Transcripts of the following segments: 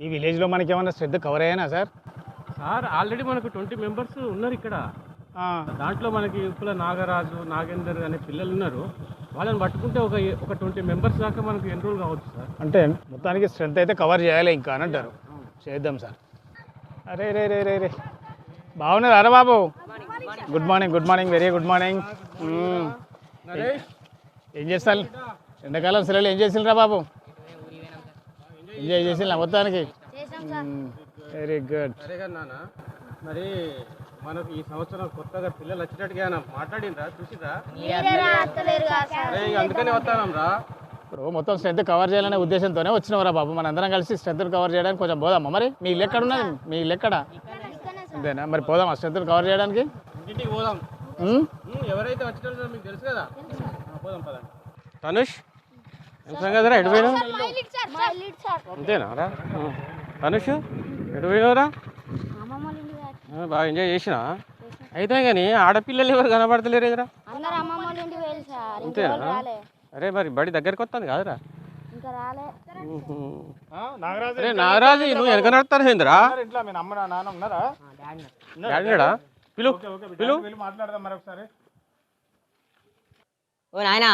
ఈ విలేజ్లో మనకి ఏమైనా శ్రద్ధ కవర్ అయ్యానా సార్? సార్ ఆల్రెడీ మనకు ట్వంటీ మెంబర్స్ ఉన్నారు ఇక్కడ. ఆ, దాంట్లో మనకి ఉప్పుల నాగరాజు నాగేందర్ అనే పిల్లలు ఉన్నారు. వాళ్ళని పట్టుకుంటే ఒక ఒక ట్వంటీ మెంబర్స్ దాకా మనకు ఎన్రోల్ కావచ్చు సార్. అంటే మొత్తానికి స్ట్రెంత్ అయితే కవర్ చేయాలి ఇంకా అని అంటారు. చేద్దాం సార్. అరే రే రే రే రే. బాగున్నారు అరే బాబు? Good morning good morning very good morning ఏం చేస్తారు ఎండాకాలం సెలవులు ఏం చేసిండ్రా బాబు? ఎంజాయ్ చేసిండ్రా మొత్తానికి? వెరీ గుడ్ మరి మనకు ఈ సంవత్సరం కొత్తగా పిల్లలు వచ్చినట్టుగా మాట్లాడిండ్రా? చూసిరా అందుకనే వస్తానం రా. ఇప్పుడు మొత్తం స్ట్రెంత్ కవర్ చేయాలనే ఉద్దేశంతోనే వచ్చినవరా బాబు? మన అందరం కలిసి స్ట్రెంత్ కవర్ చేయడానికి కొంచెం పోదామా మరి? మీ ఇల్లు ఎక్కడ ఉన్నది? మీ ఇల్లు ఎక్కడ? అంతేనా? మరి పోదామా స్ట్రెంత్ కవర్ చేయడానికి? ఇంటికి పోదాం. ఎవరైతే వచ్చినారో మీకు తెలుసు కదా? పోదాం పదండి. తనుష్? ఎటు పోయినావు? అంతేనా రా. తనుష్ ఎటు పోయినావురా బాగా ఎంజాయ్ చేసినా? అయితే కానీ ఆడపిల్లలు ఎవరు కనబడతలేరు ఎదురా అంతేనా అరే మరి బడి దగ్గరికి వస్తుంది కాదురా. ఇంకా రాలే. ఉహు. ఆ, నాగరాజు అరే నాగరాజు నువ్వు వెనక నడతాను ఏందిరా? ఉన్నారు ఇంట్లో మీ అమ్మ నా- నాన్న ఉన్నారా? డాడీడా పిలు పిలు. మాట్లాడదాం మరి ఒకసారి ఓ నాయనా.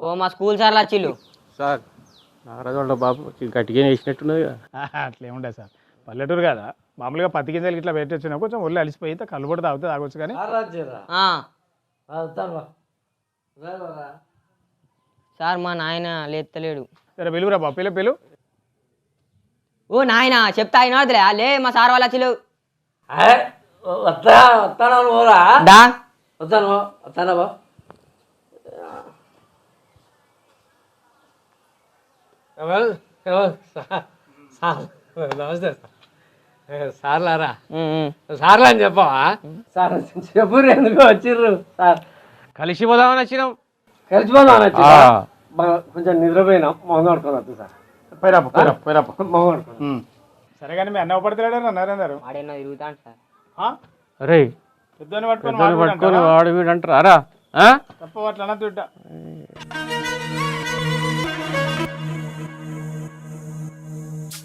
ఓ మా స్కూల్ సార్లు వచ్చిళ్ళు సార్ నాగరాజు వాళ్ళ బాబు గట్టిగా వేసినట్టున్నది అట్లే ఉండే సార్. పల్లెటూరు కదా. మామూలుగా పత్తి గింజలు ఇట్లా పెట్టి వచ్చినా కొంచెం ఒళ్ళు అలిసిపోయి కళ్ళు కూడా తాగితే తాగొచ్చు కానీ. సార్ మా నాయన లేత్తలేడు. సరే పిలువురా బాబు. పిలు పిలు. ఓ నాయన చెప్తా అయినదిలే లే మా సార్ వాళ్ళు వస్తా వస్తాను వస్తాను వస్తానా బా నమస్తే సార్లారా? ఉమ్, ఉమ్. సార్లా అని చెప్పవా? సార్ చెప్పురు ఎందుకు వచ్చిర్రు సార్. కలిసి పోదామని వచ్చినాం. కలిసిపోదాం వచ్చి కొంచెం నిద్రపోయినాం. మొహం కడుకొని వద్దు సార్. పోయిరా పోయిరా పోయిరా మొహం కడుకొని ఉమ్. సరే కానీ మీ అన్న పడుతున్నాడు నరేందర్ వాడేమో తిరుగుతాడు సార్. అరే పెద్దని పట్టుకొని పట్టుకొని అంటారా? వాడు వీడు అంటారా ఆ? తప్ప అట్లా అనద్దు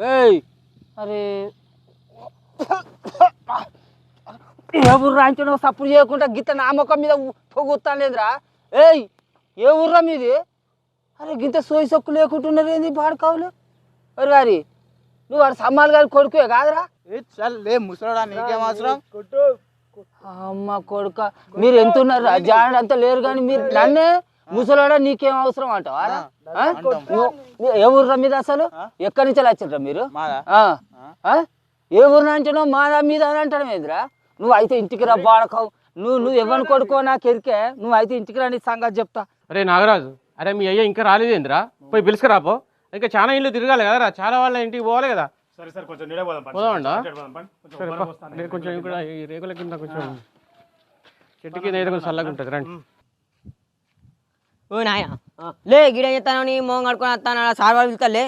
ఏయ్! అరే! ఏ అంటే నువ్వు సప్పుడు చేయకుండా గిత్త నా ముఖం మీద పొగుతాను లేదురా ఏయ్! ఏ ఊర్రా మీది? అరే గింత సోయి సొక్కు లేకుంటున్నారు ఏంది పాడుకోవాలి అరే గారి నువ్వు వాడు సమ్మాల్ గారి కొడుకువే కాదురా? లే ముసలోడా నీకేం అవసరం? అమ్మ కొడుక మీరు ఎంత ఉన్నారు జాడ అంతా లేరు కానీ మీరు నన్నే ముసలోడా నీకేం అవసరం అంటావా? ఏ ఊర్రా మీద అసలు? ఎక్కడి నుంచి వచ్చిర్రా మీరు? మాదా? ఆ. ఆ? ఏ ఊరు నుంచినో మాదా మీద అని అంటాడు ఏందిరా నువ్వు అయితే ఇంటికి రా బాడకావు. నువ్వు నువ్వు ఎవరిని కొడుకో నాకు? ఎరికే. నువ్వు అయితే ఇంటికి రా నీ సంగతి చెప్తా. అరే నాగరాజు అరే మీ అయ్య ఇంకా రాలేదేంద్రా పోయి పిలుచుకురాపో ఇంకా చాలా ఇల్లు తిరగాలి కదరా? చాలా వాళ్ళ ఇంటికి పోవాలి కదా. సరే సరే కొంచెం నీడే పోదాం. పోదామండా? కొంచెం రేకుల కింద కొంచెం చెట్టు కింద కొంచెం చల్లగా ఉంటుంది రండి. ఓ నాయన లే గిడ చెప్తాను నీ మోహం కడుకొని వస్తాను సార్ వాళ్ళు పిలుస్తాలే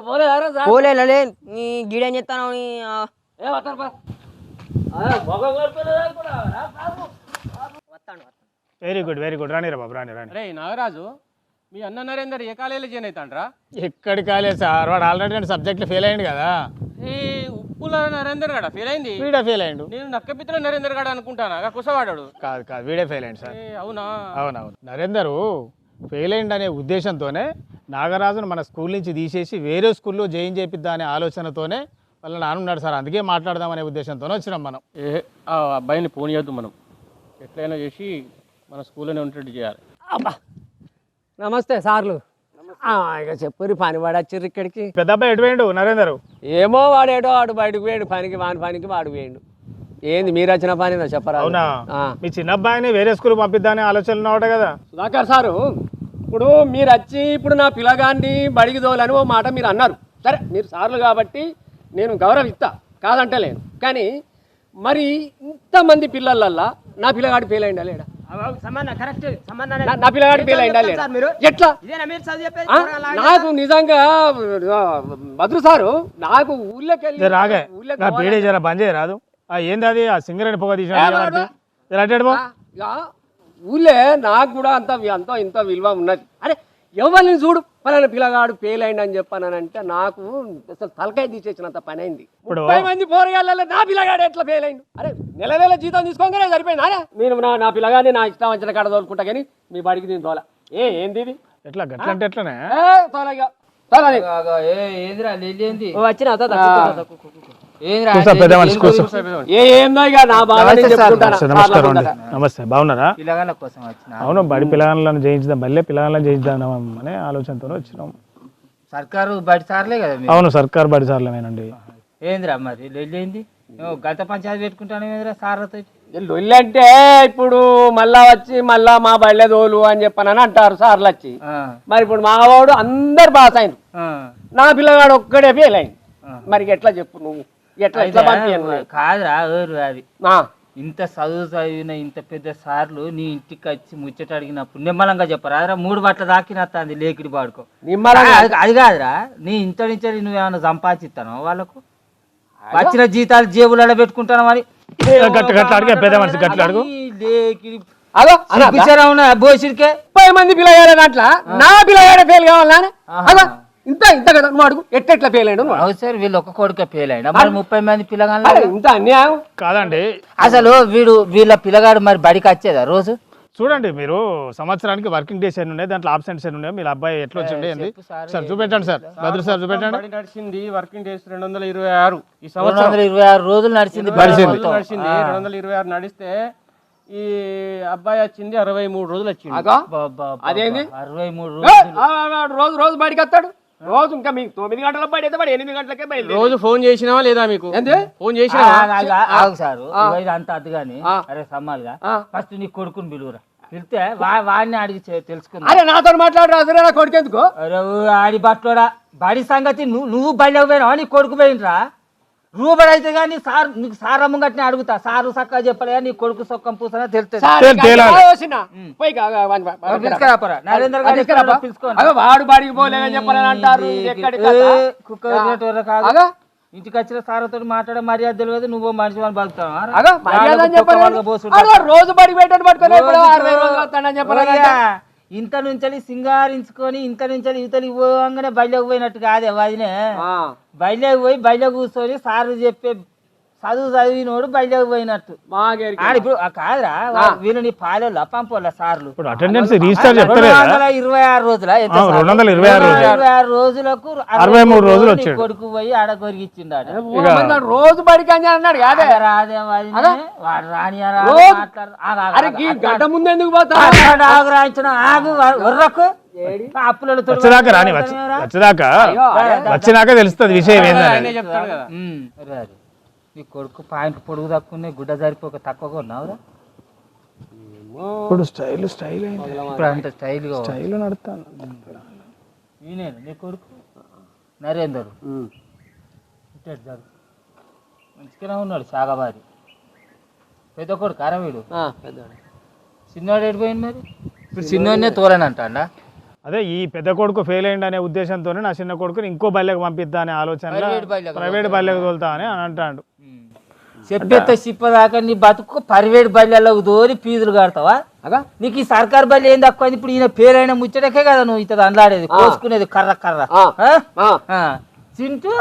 పోలేదారా సార్. పోలే లే నీ గిడేం చెప్తాను నీ? రా. Very good very good. రానిరా బాబు రాని రాని. అరే నాగరాజు మీ అన్న నరేందర్ ఏ కాలేజీలో జాయిన్ అవుతాండ్రా? ఎక్కడి కాలేదు సార్? వాడు ఆల్రెడీ రెండు సబ్జెక్టులు ఫెయిల్ అయ్యింది కదా. ఈ ఉప్పుల నరేందర్ గడ? ఫెయిల్ అయింది? వీడే ఫెయిల్ అయ్యిండు నేను నక్కపిత్ర నరేందర్ గడ అనుకుంటానా? కుసవాడాడు. కాదు కాదు వీడే ఫెయిల్ అయ్యిండు సార్. ఏ, అవునా? అవునవును. నరేందరు ఫెయిల్ అయ్యిండు అనే ఉద్దేశంతోనే నాగరాజును మన స్కూల్ నుంచి తీసేసి వేరే స్కూల్లో జాయిన్ చేపిద్దా అనే ఆలోచనతోనే వాళ్ళ నాన్న ఉన్నాడు సార్. అందుకే మాట్లాడదామనే ఉద్దేశంతోనే వచ్చినాం మనం. ఏ ఆ అబ్బాయిని పోనీయద్దు మనం. ఎట్లయినా చేసి మన స్కూల్లోనే ఉండేట్టు చేయాలి. అబ్బా! నమస్తే సార్లు. ఇక పని వాడు వచ్చిర్రు ఇక్కడికి. పెద్ద అబ్బాయి ఎటు పోయిండు నరేందరు? ఏమో వాడేటో వాడు బయటకు పోయాడు పనికి వాని పనికి వాడు పోయాడు. ఏంది మీరు వచ్చిన పని చెప్పరా అవునా. మీ చిన్న అబ్బాయిని వేరే స్కూల్ పంపిద్దామనే ఆలోచన ఉన్నాడు కదా? సుధాకర్ సారు ఇప్పుడు మీరు వచ్చి ఇప్పుడు నా పిల్లగాండి బడికి తోలని ఓ మాట మీరు అన్నారు. సరే మీరు సార్లు కాబట్టి నేను గౌరవిస్తా కాదంటలేను. కానీ మరి ఇంతమంది పిల్లలల్లా నా పిల్లగాడు ఫెయిల్ అయిందా లేడా? నా- నా పిల్లగాడు ఫెయిల్ అయిందా ఎట్లా? నాకు నిజంగా భద్రు సారు నాకు ఊళ్ళోకి రాగే. ఊళ్ళోకి నా బీడే జర బంద్ చేయరాదు ఆ ఏంది అది ఆ సింగరేణి పొగ తీసిన ఊళ్ళే నాకు కూడా అంత అంత ఇంత విలువ ఉన్నది. అరే ఎవరిని చూడు? పలానా పిల్లగాడు ఫెయిల్ అయింది అని చెప్పానంటే నాకు అసలు తలకాయ తీసేసినంత పని అయింది ముప్పై మంది పోరగాళ్ళలో నా పిల్లగాడు ఎట్లా ఫెయిల్ అయింది అరే నెల నెల జీతం తీసుకోగానే సరిపోయింది అరే నేను నా నా పిల్లగాడిని నా ఇష్టం వచ్చిన కాడ తోలుకుంటా కానీ మీ బాడికి నేను తోల ఏ ఏంది ఇది ఎట్లా గట్ల అంటే ఎట్లనే ఏ, తోల ఇక. తోల నీ. ఏందిరా లేదేంది వచ్చిన ఏందిరా కూర్చో పెద్ద మనిషి నమస్కారం అండి నమస్తే బాగున్నారా? అవును బడి పిల్లగాళ్ళని జయించుదాం బల్లే పిల్లగాళ్ళని జయించుదాం అనే ఆలోచనతో వచ్చినాం. సర్కారు బయట సార్లే కదా మీరు? అవును సర్కార్ బడి సార్లమేనండి ఏందిరా మరి గత పంచాయతీ పెట్టుకుంటాను ఏందిరా సార్లతో ఈ లొల్లి అంటే ఇప్పుడు మళ్ళా వచ్చి మళ్ళా మా బళ్ళే తోలు అని చెప్పనని అంటారు సార్లు వచ్చి. మరి ఇప్పుడు మా వాడు అందరు పాస్ అయింది నా పిల్లగాడు ఒక్కడే ఫెయిల్ అయింది. మరి ఎట్లా చెప్పు నువ్వు? ఎట్లా ఎట్లా పంపించాను నేను? కాదురా ఎవరు అది. ఆ, ఇంత చదువు చదివిన ఇంత పెద్ద సార్లు నీ ఇంటికి వచ్చి ముచ్చట అడిగినప్పుడు నిమ్మలంగా చెప్పరా? అదిరా మూడు బట్టలు దాకినత్తాంది లేకిడి పాడుకో నిమ్మలంగా అది కాదురా నీ ఇంత నుంచి నువ్వేమైనా సంపాదిస్తాను వాళ్ళకు? వచ్చిన జీతాలు జేబులలో పెట్టుకుంటాను మరి? గట్ల గట్ల అడిగే పెద్ద మనిషి గట్ల అడుగు. లేకిడి అదో బోసిరికే ముప్పై మంది పిల్లగాడే దాంట్లో. నా పిల్లగాడే ఫెయిల్ కావాలా ఇంత ఇంత కదా నువ్వు అడుగు. ఎట్టెట్లా ఫెయిల్ అయ్యాడు నువ్వు? అవసరం వీళ్ళు ఒక్క కొడుకే ఫెయిల్ అయినా మరి ముప్పై మంది పిల్లగాళ్ళు ఇంత అన్యాయం? కాదండి. అసలు వీడు వీళ్ళ పిల్లగాడు మరి బడికి వచ్చేదా రోజు? చూడండి మీరు సంవత్సరానికి వర్కింగ్ డేస్ ఎన్ని ఉన్నాయి? దాంట్లో ఆబ్సెంట్స్ ఎన్ని ఉన్నాయి? మీరు అబ్బాయి ఎట్లా వచ్చిండే ఏంది? సార్ చూపెట్టండి సార్. భద్ర సార్ చూపెట్టండి. బడి నడిచింది వర్కింగ్ డేస్ రెండు వందల ఇరవై ఆరు. ఈ సంవత్సరం ఇరవై ఆరు రోజులు నడిచింది నడిచింది. రెండు వందల ఇరవై ఆరు నడిస్తే ఈ అబ్బాయి వచ్చింది అరవై మూడు రోజులు వచ్చింది. అదేంది? అరవై మూడు రోజులు. రోజు రోజు బయటికి వస్తాడు? రోజు ఇంకా మీకు తొమ్మిది గంటల బయట అయితే ఎనిమిది గంటలకే బయలుదేరి. రోజు ఫోన్ చేసినావా లేదా మీకు? ఫోన్ ఆ, చేసినావా ఆగు, సారు. అంత అద్దు గాని ఆ. అరే సమ్మాలుగా. ఫస్ట్ నీ కొడుకుని పిలువురా. పిలిస్తే వా- వాడిని అడిగి తెలుసుకుందా. అరే నాతో మాట్లాడరా కొడుకు ఎందుకు? ఆడి బట్టలోడా బడి సంగతి నువ్వు నువ్వు బయటకు పోయినావా నీ కొడుకు పోయినరా రూబడి అయితే కానీ సార్ నీకు సార్ అమ్మగట్టిని అడుగుతా. సారు చక్కగా చెప్పలే నీ కొడుకు సొక్కం పూసనా తెలుస్తుంది వాడు బాడికి పోలేదని చెప్పాలని అంటారు. కుక్క వదిలినట్టు కాదు? అగో. ఇంటికి వచ్చిన సార్తో మాట్లాడే మర్యాద తెలియదు నువ్వు మనిషి బతుకుతావా? అని చెప్పాలి అగో రోజు బడికి పెట్టని పట్టుకొని ఇంత నుంచి సింగారించుకొని ఇంత నుంచి ఇవతలి పోగానే బయటకు పోయినట్టు కాదే వదినే ఆ. బయటకు పోయి బయట కూర్చొని సార్లు చెప్పే చదువు చదివినోడు బయటకు పోయినట్టు. ఆడ ఇప్పుడు ఆ కాదురా వా- వీళ్ళు నీ పాలోళ్ళ పంపోళ్ళ సార్లు. ఇప్పుడు అటెండెన్స్ రిజిస్టర్ ఇరవై ఆరు రోజుల? రెండు వందల ఇరవై ఆరు. ఇరవై ఆరు రోజులకు అరవై మూడు రోజులు వచ్చాడు. కొడుకు పోయి ఆడ నాడు రోజు బడికి అని అన్నాడు కాదే రాదే వాడు ఆగు. గడ్డ ముందు ఎందుకు పోతా ఆగు, రాయించిన ఆగు ఒర్రకు. అప్పులలో తొలి వచ్చేదాకా రాని వచ్చి వచ్చేదాకా వచ్చినాక తెలుస్తుంది విషయం ఏందని చెప్తాడు కదా. నీ కొడుకు పాయింట్ పొడుగు తక్కువ గుడ్డ సరిపోక తక్కువగా ఉన్నావురా ఇప్పుడు స్టైల్ స్టైల్ ఇప్పుడు అంత స్టైల్గా స్టైల్ నడుస్తాను. ఈయనేనా నీ కొడుకు నరేందర్. ఇట్టాడు చాలు మంచిగానే ఉన్నాడు సాగబారి పెద్ద కొడుకు అర వీడు చిన్నవాడు ఎడిపోయింది మరి? ఇప్పుడు చిన్నోడనే తోలనంటాడా అదే ఈ పెద్ద కొడుకు ఫెయిల్ అయ్యింది అనే ఉద్దేశంతోనే నా చిన్న కొడుకుని ఇంకో బల్లెకు పంపిద్దా అనే ఆలోచన ప్రైవేట్ బల్లెకు తోలుతా అని అని అంటాడు. చెప్పేస్తే చిప్పదాకా నీ బతుకు పరివేడు బల్లెల్లో దోరి ఫీజులు కడతావా? అగా? నీకు ఈ సర్కార్ బల్లి ఏం తక్కువ? ఇప్పుడు ఈయన పేరైన ముచ్చటకే కదా నువ్వు ఇతడు అంలాడేది కోసుకునేది కర్ర కర్ర. చింటూ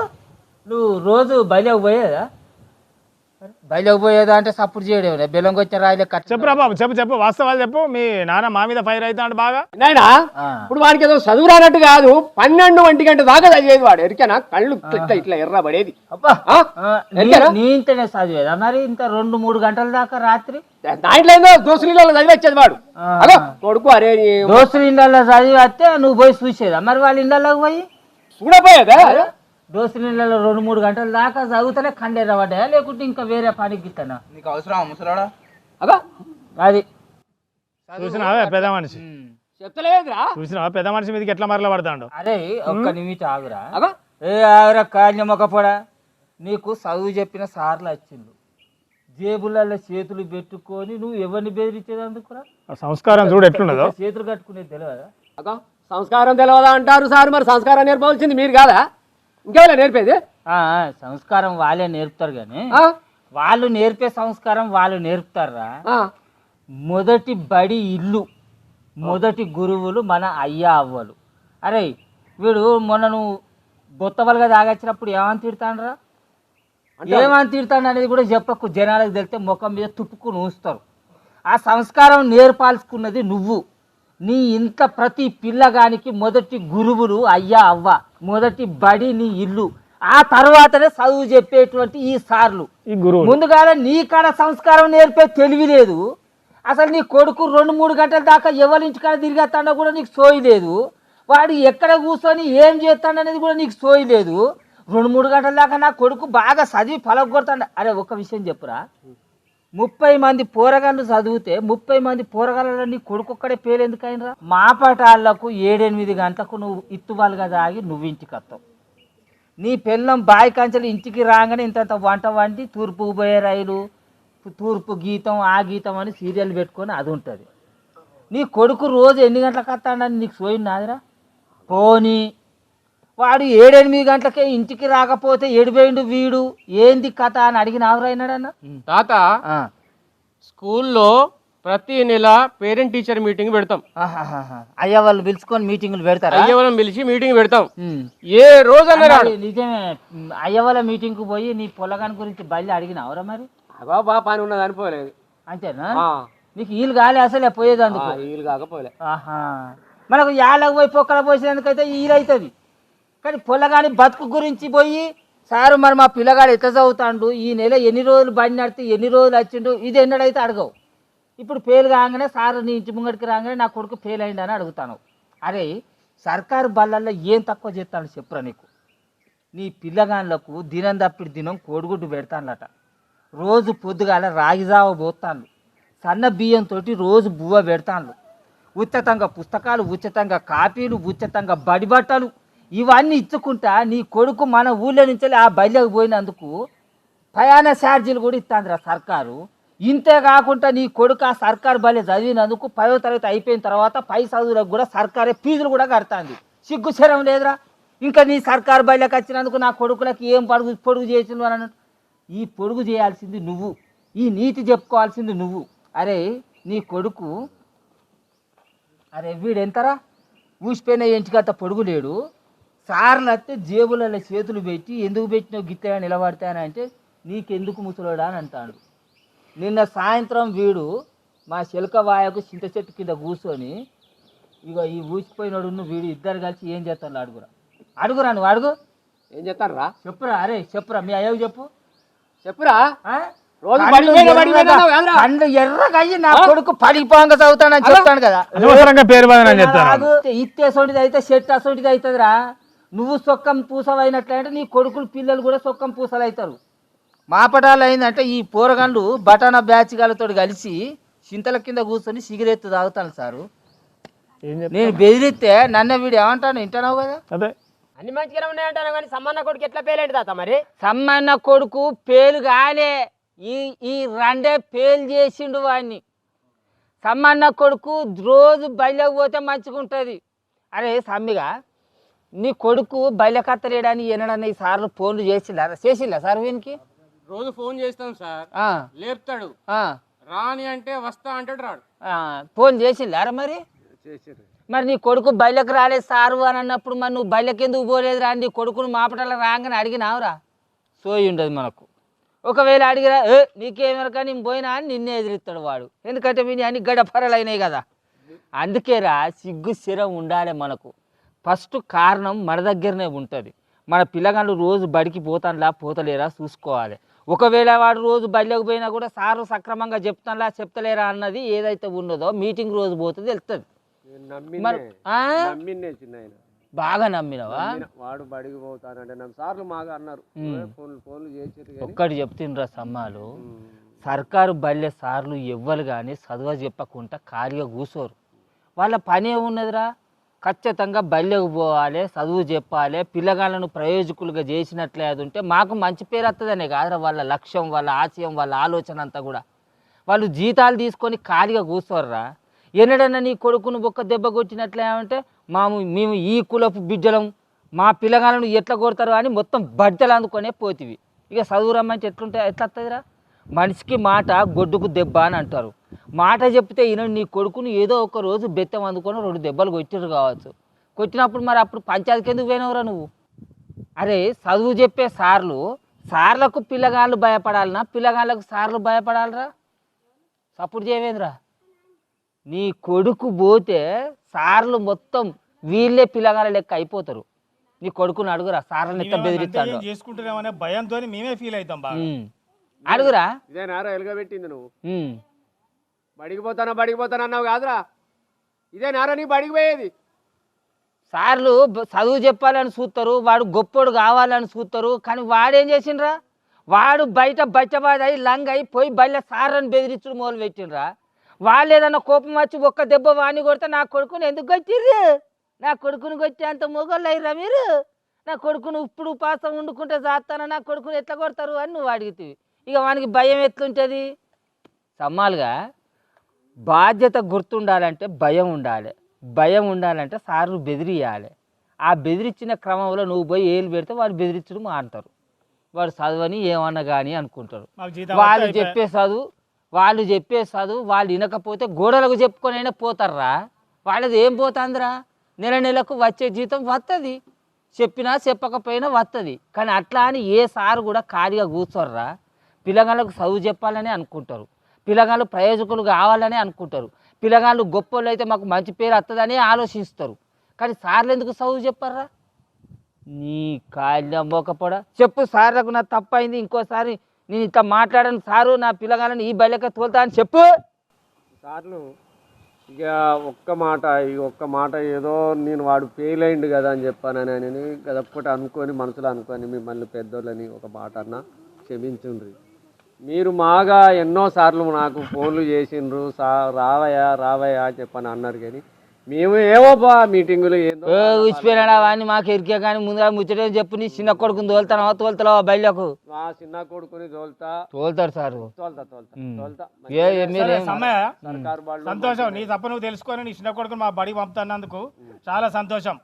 నువ్వు రోజు బయలుకు పోయేదా? బయలుకు పోయేదా అంటే సపోర్ట్ చేయడం బెల్లం వచ్చే రాయలే కట్ట చెప్పురా బాబు చెప్పు చెప్పు. వాస్తవాలు చెప్పు. మీ నాన్న మా మీద ఫైర్ అవుతాడు బాగా. నాయనా. ఇప్పుడు వానికి ఏదో చదువు రానట్టు కాదు. పన్నెండు ఒంటి గంట దాకా చదివేది వాడు. ఎరికేనా? కళ్ళు ఇట్లా ఇట్లా ఎర్ర పడేది. నీ- ఇంటనే చదివేదా? మరి ఇంత రెండు మూడు గంటల దాకా రాత్రి? దాంట్లో ఏందో దోసులీలలో చదివచ్చేది వాడు. అగో కొడుకు అరే నీ దోస్తులు ఇళ్ళల్లో చదివి వస్తే నువ్వు పోయి చూసేదా? మరి వాళ్ళ ఇళ్ళలోకి పోయి? చూడపోయేదా? దోస్తుల ఇళ్ళలో రెండు మూడు గంటల దాకా చదువుతలే ఖండేరా పడ్డాయా? లేకుంటే ఇంకా వేరే పనికి గిట్టనా నీకు అవసరం ముసలాడా? అగో అది. చూసినావా పెద్ద మనిషి? చెప్తలేదురా. చూసినావా పెద్ద మనిషి మీదకి ఎట్లా మరల పడతాడు? అరే ఒక్క నిమిషం ఆగురా. అగో. ఏ ఆవిర కాన్యమొకపోడా నీకు చదువు చెప్పిన సార్లు వచ్చిండు. జేబులలో చేతులు పెట్టుకొని నువ్వు ఎవరిని బెదిరించేదందుకురా ఆ సంస్కారం చూడు ఎట్లున్నదో. చేతులు కట్టుకునేది తెలియదా అగో సంస్కారం తెలియదా అంటారు సార్ మరి సంస్కారం నేర్పవలసింది మీరు కాదా? ఇంకేమైనా నేర్పేది? సంస్కారం వాళ్ళే నేర్పుతారు కానీ? వాళ్ళు నేర్పే సంస్కారం వాళ్ళు నేర్పుతారా. మొదటి బడి ఇల్లు మొదటి గురువులు మన అయ్యా అవ్వలు. అరే వీడు మొన్న నువ్వు బొత్తవలుగా తాగొచ్చినప్పుడు ఏమని తిడతాండ్రా? ఏమని తిడతాడు అనేది కూడా చెప్పకు. జనాలకు తెలితే ముఖం మీద తుప్పుకుని ఉంచుతారు ఆ సంస్కారం నేర్పాల్సుకున్నది నువ్వు. నీ ఇంత ప్రతి పిల్లగానికి మొదటి గురువులు అయ్యా అవ్వ. మొదటి బడి నీ ఇల్లు. ఆ తర్వాతనే చదువు చెప్పేటువంటి ఈ సార్లు. ఈ గురువు ముందుగా నీ కాడ సంస్కారం నేర్పే తెలివి లేదు. అసలు నీ కొడుకు రెండు మూడు గంటల దాకా ఎవరి ఇంటికాడ తిరిగేస్తాడో కూడా నీకు సోయి లేదు. వాడు ఎక్కడ కూర్చొని ఏం చేస్తాడనేది కూడా నీకు సోయి లేదు. రెండు మూడు గంటల దాకా నా కొడుకు బాగా చదివి పలగొడతాడు. అరే ఒక విషయం చెప్పురా. ముప్పై మంది పోరగాళ్ళు చదివితే ముప్పై మంది పోరగాళ్ళలో నీ కొడుకు ఒక్కడే పేరెందుకైనరా మా పటాలకు ఏడెనిమిది గంటలకు నువ్వు ఇత్తువాలుగా తాగి నువ్వు ఇంటికి వస్తావు. నీ పిల్లం బాయి కంచెలు ఇంటికి రాగానే ఇంత వంట వండి తూర్పు పోయే రైలు తూర్పు గీతం ఆ గీతం అని సీరియల్ పెట్టుకొని అది ఉంటుంది. నీ కొడుకు రోజు ఎన్ని గంటలకు వస్తాడని నీకు సోయి నాదిరా పోనీ వాడు ఏడెనిమిది గంటలకే ఇంటికి రాకపోతే ఎడిపోయిండు వీడు. ఏంది కథ అని అడిగిన ఆవురైనాడన్న తాత స్కూల్లో ప్రతి నెల పేరెంట్ టీచర్ మీటింగ్ పెడతాం. అయ్యా వాళ్ళు పిలుచుకొని మీటింగులు పెడతారా? అయ్యవరం పిలిచి మీటింగ్ పెడతాం. ఏ రోజు అన్నారు మరి నిజమే. అయ్య వాళ్ళ మీటింగ్కి పోయి నీ పొలగాని గురించి బయలు అడిగినావురా మరి? అగో బా పని ఉన్నది అనిపోలేదు అంతేనా. నీకు వీలు కాలే అసలే పోయేది అందుకు వీలు కాకపోలే. మనకు యాలకు పోయి పొక్కల పోసేందుకైతే ఈలవుతుంది కానీ పొలగాని బతుకు గురించి పోయి సారు మరి మా పిల్లగాడు ఎట్లా చదువుతాడు? ఈ నెల ఎన్ని రోజులు బండి నడితే ఎన్ని రోజులు వచ్చిండు? ఇది ఎన్నడైతే అడగవు. ఇప్పుడు ఫెయిల్ కాగానే సారు నీ ఇంటి ముంగడికి రాగానే నా కొడుకు ఫెయిల్ అయింది అని అడుగుతాను. అరే సర్కారు బళ్ళల్లో ఏం తక్కువ చేస్తాను చెప్పురా నీకు? నీ పిల్లగాళ్ళకు దినం తప్పిడి దినం కోడిగుడ్డు పెడతానులట రోజు పొద్దుగాల రాగిజావ పోతాను సన్న బియ్యంతో రోజు బువ్వ పెడతాను ఉచితంగా పుస్తకాలు ఉచితంగా కాపీలు ఉచితంగా బడి బట్టలు ఇవన్నీ ఇచ్చుకుంటా నీ కొడుకు మన ఊళ్ళో నుంచి ఆ బయలుకి పోయినందుకు ప్రయాణ ఛార్జీలు కూడా ఇస్తాందిరా సర్కారు. ఇంతే కాకుండా నీ కొడుకు ఆ సర్కారు బలి చదివినందుకు పదో తరగతి అయిపోయిన తర్వాత పై చదువులకు కూడా సర్కారే ఫీజులు కూడా కడతాంది. సిగ్గుశరం లేదురా. ఇంకా నీ సర్కారు బయలకు వచ్చినందుకు నా కొడుకులకి ఏం పొడుగు పొడుగు చేసిండు అని ఈ పొడుగు చేయాల్సింది నువ్వు. ఈ నీతి చెప్పుకోవాల్సింది నువ్వు. అరే నీ కొడుకు అరే వీడెంతరా? ఊసిపోయిన ఇంటికంత పొడుగు లేడు. సార్లు వస్తే జేబులలో చేతులు పెట్టి ఎందుకు పెట్టినావు గిత్తగా నిలబడతానంటే నీకెందుకు ముసలోడా అని అంటాడు. నిన్న సాయంత్రం వీడు మా చిలక వాయకు చింత చెట్టు కింద కూర్చొని ఇగో ఈ ఊసిపోయినోడు వీడు ఇద్దరు కలిసి ఏం చేస్తాను అడుగురా. అడుగురా నువ్వు అడుగు. ఏం చెప్తారా చెప్పురా అరే చెప్పురా మీ అయ్యకు చెప్పు. చెప్పురా? నా కొడుకు పడిపోంగా చదువుతానని చెప్తాను కదా. పేరు. ఇత్తే సొంటిది అయితే చెట్టు అసొంటిది అవుతుందిరా నువ్వు సొక్కం పూసవైనట్లయితే నీ కొడుకులు పిల్లలు కూడా సొక్కం పూసలు అవుతారు మాపటాలు అయిందంటే ఈ పోరగాళ్ళు బటానా బ్యాచ్ గాలతో కలిసి చింతల కింద కూర్చొని సిగరెత్తు తాగుతాను సారు. నేను బెదిరిస్తే నన్ను వీడు ఏమంటాను వింటానావు కదా? అదే. అన్ని మంచిగానే ఉన్నాయంటాను కానీ సమ్మన్న కొడుకు ఎట్లా పేలేంటి తాత మరి? సమ్మన్న కొడుకు పేలు కాలే. ఈ ఈ రెండే పేలు చేసిండు వాడిని సమ్మన్న కొడుకు రోజు బయలుకి పోతే మంచిగా ఉంటుంది అరే సమ్మిగా నీ కొడుకు బయలుకత్తలేడని ఎనడని ఈ సార్లు ఫోన్లు చేసిల్లా చేసిల్లా సార్ వీనికి? రోజు ఫోన్ చేస్తాం సార్. ఆ, లేపుతాడు. ఆ, రాని అంటే వస్తా అంటాడు రాడు. ఆ, ఫోన్ చేసిల్లారా మరి? మరి నీ కొడుకు బయలకు రాలేదు సారు అని అన్నప్పుడు మరి నువ్వు బయలకు ఎందుకు పోలేదు రా? నీ కొడుకును మాపటాల రాగానే అడిగినావురా సోయి ఉండదు మనకు. ఒకవేళ అడిగిరా ఏ నీకేమరక నేను పోయినా? అని నిన్నే ఎదిరిస్తాడు వాడు. ఎందుకంటే మీ అన్ని గడపరలు అయినాయి కదా. అందుకేరా సిగ్గు స్థిరం ఉండాలి మనకు. ఫస్ట్ కారణం మన దగ్గరనే ఉంటుంది. మన పిల్లగాళ్ళు రోజు బడికి పోతానులా పోతలేరా చూసుకోవాలి. ఒకవేళ వాడు రోజు బడిలోకి పోయినా కూడా సారు సక్రమంగా చెప్తానులా చెప్తలేరా అన్నది ఏదైతే ఉన్నదో మీటింగ్ రోజు పోతుంది వెళ్తుంది. బాగా నమ్మినవా? నమ్మిన. వాడు బడికి పోతానంటే నన్ను సార్లు మాగా అన్నారు. ఫోన్లు ఫోన్లు ఒక్కటి చెప్తుండ్రా సమ్మాలు. సర్కారు బల్లె సార్లు ఎవ్వరు కానీ చదువు చెప్పకుండా ఖాళీగా కూసోరు. వాళ్ళ పని ఏమున్నదిరా? ఖచ్చితంగా బయలుకు పోవాలి చదువు చెప్పాలి పిల్లగాళ్ళను ప్రయోజకులుగా చేసినట్లే అది ఉంటే మాకు మంచి పేరు వస్తుందనే కాదురా వాళ్ళ లక్ష్యం వాళ్ళ ఆశయం వాళ్ళ ఆలోచన అంతా కూడా. వాళ్ళు జీతాలు తీసుకొని ఖాళీగా కూర్చోర్రా. ఎన్నడన్నా నీ కొడుకును ఒక్క దెబ్బ కొట్టినట్లే అంటే మాము మేము ఈ కులపు బిడ్డలం. మా పిల్లగాళ్ళను ఎట్లా కొడతారు అని మొత్తం బడ్డలు అందుకొనే పోతివి. ఇక చదువు రమ్మంటే ఎట్లుంటే ఎట్లా వస్తుందిరా మనిషికి మాట గొడ్డుకు దెబ్బ అని అంటారు. మాట చెప్తే ఈయన నీ కొడుకుని ఏదో ఒక రోజు బెత్తం అందుకొని రెండు దెబ్బలు కొట్టిరు కావచ్చు. కొట్టినప్పుడు మరి అప్పుడు పంచాయతీకి ఎందుకు పోయినవురా నువ్వు? అరే చదువు చెప్పే సార్లు సార్లకు పిల్లగాళ్ళు భయపడాలనా? పిల్లగాళ్ళకు సార్లు భయపడాలరా? సపోర్ట్ చేయవేంద్రా? నీ కొడుకు పోతే సార్లు మొత్తం వీళ్ళే పిల్లగాళ్ళ లెక్క అయిపోతారు. నీ కొడుకుని అడుగురా సార్లను ఎక్క బెదిరిస్తాడు? చేసుకుంటున్నామనే భయంతో మేమే ఫీల్ అవుతాం బాగా. అడుగురా. ఇదే నారా ఎలుగబెట్టింది నువ్వు. బడికి పోతానా బడికి అన్నావు కాదురా. ఇదే నారా నీ బడికి పోయేది. సార్లు చదువు చెప్పాలని చూస్తారు వాడు గొప్పోడు కావాలని చూస్తారు కానీ వాడేం చేసిండ్రా? వాడు బయట బచ్చబాద్ అయి లంగ్ అయి పోయి బయట సార్లను బెదిరించుడు మొదలు పెట్టిండ్రా. వాళ్ళు ఏదన్నా కోపం వచ్చి ఒక్క దెబ్బ వాణి కొడితే నా కొడుకుని ఎందుకు కొట్టిర్రు? నా కొడుకుని కొట్టే అంత మొగోళ్ళు అయ్యరా మీరు? నా కొడుకును ఇప్పుడు ఉపాసం వండుకుంటే చేస్తాను నా కొడుకుని ఎట్లా కొడతారు అని నువ్వు అడిగితే ఇక వానికి భయం ఎట్లుంటుంది? సమ్మాలుగా బాధ్యత గుర్తుండాలంటే భయం ఉండాలి. భయం ఉండాలంటే సార్లు బెదిరియాలి. ఆ బెదిరించిన క్రమంలో నువ్వు పోయి ఏలు పెడితే వాడు బెదిరించడం మారుతారు. వాడు చదవని ఏమన్నా కానీ అనుకుంటారు. వాళ్ళు చెప్పే చదువు వాళ్ళు చెప్పే చదువు వాళ్ళు వినకపోతే గోడలకు చెప్పుకొని అయినా పోతారా వాళ్ళది ఏం పోతుందిరా? నెల నెలకు వచ్చే జీతం వస్తుంది చెప్పినా చెప్పకపోయినా వస్తుంది కానీ అట్లా అని ఏ సారు కూడా ఖాళీగా కూర్చోర్రా. పిల్లగాళ్ళకు చదువు చెప్పాలని అనుకుంటారు. పిల్లగాళ్ళు ప్రయోజకులు కావాలని అనుకుంటారు. పిల్లగాళ్ళు గొప్పలు అయితే మాకు మంచి పేరు వస్తుందని ఆలోచిస్తారు. కానీ సార్లు ఎందుకు చదువు చెప్పారా? నీ కాళ్ళ మోకపోడా చెప్పు సార్లకు నా తప్పైంది ఇంకోసారి నేను ఇంత మాట్లాడను సారు నా పిల్లగాళ్ళని ఈ బయలక తోలుతా అని చెప్పు. సార్లు ఇక ఒక్క మాట ఈ ఒక్క మాట ఏదో నేను వాడు ఫెయిల్ అయిండు కదా అని చెప్పానని అని గదొక్కటి అనుకొని మనసులో అనుకొని మిమ్మల్ని పెద్దోళ్ళని ఒక మాట అన్న క్షమించుండ్రి. మీరు మాగా ఎన్నో సార్లు నాకు ఫోన్లు చేసిండ్రు సా రావయ్యా రావయ్యా అని చెప్పని అన్నారు కానీ మేము ఏమో బా మీటింగులు వాడిని మాకు ఎరికే కానీ ముందుగా ముచ్చటే చెప్పు నీ చిన్న కొడుకుని తోలుతానవా తోలుతావా బయలకు మా చిన్న కొడుకుని తోలుతా. తోలుతారు సారు. తోలుతా తోలుతా. తోలుతా. సంతోషం. నీ తప్ప నువ్వు తెలుసుకొని నీ చిన్న కొడుకుని మా బడికి పంపుతున్నందుకు చాలా సంతోషం.